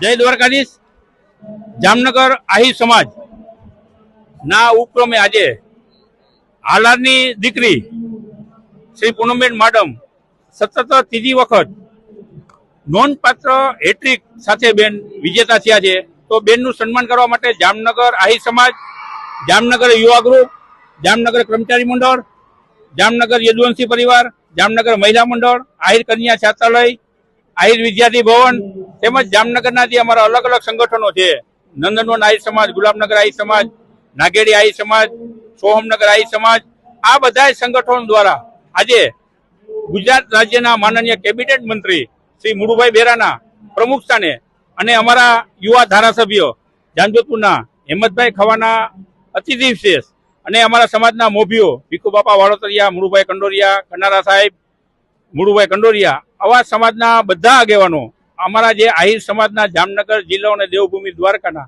જય દ્વારકાધીશ. જામનગર આહી સમાજ. ના ઉપક્રમે આજે હાલારની દીકરી શ્રી પૂનમબેન માડમ સતત ત્રીજી વખત નોંધપાત્ર હેટ્રિક સાથે બેન વિજેતા થયા છે. તો બેનનું સન્માન કરવા માટે જામનગર આહી સમાજ, જામનગર યુવા ગ્રુપ, જામનગર કર્મચારી મંડળ જામનગર યદુવંશી પરિવાર, જામનગર મહિલા મંડળ, આહિર કન્યા છાત્રાલય, આહિર વિદ્યાર્થી ભવન તેમજ જામનગરના જે અમારા અલગ અલગ સંગઠનો છે, નંદનવન આહિર સમાજ, ગુલાબનગર આહિર સમાજ, નાગેડી આહિર સમાજ, સોહમનગર આહિર સમાજ, આ બધા સંગઠનો દ્વારા આજે ગુજરાત રાજ્યના માનનીય કેબિનેટ મંત્રી શ્રી મુળુભાઈ બેરાના પ્રમુખ સ્થાને અને અમારા યુવા ધારાસભ્ય જામજોધપુરના હેમંતભાઈ ખવાના અતિથિ વિશેષ અને અમારા સમાજના મોભીઓ ભીખુબાપા વાળોતરિયા મુળુભાઈ કંડોરિયા કનારા સાહેબ મુળુભાઈ કંડોરિયા, આવા સમાજના બધા આગેવાનો, અમારા જે આહિર સમાજના જામનગર જિલ્લો અને દેવભૂમિ દ્વારકાના,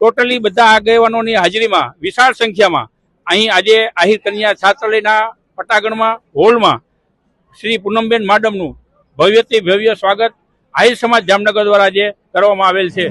ટોટલી બધા આગેવાનોની હાજરીમાં, વિશાળ સંખ્યામાં, અહીં આજે આહિર કન્યા છાત્રાલયના પટાગણમાં, હોલમાં, શ્રી પૂનમબેન માડમનું ભવ્યથી ભવ્ય સ્વાગત આહિર સમાજ જામનગર દ્વારા આજે કરવામાં આવેલ છે.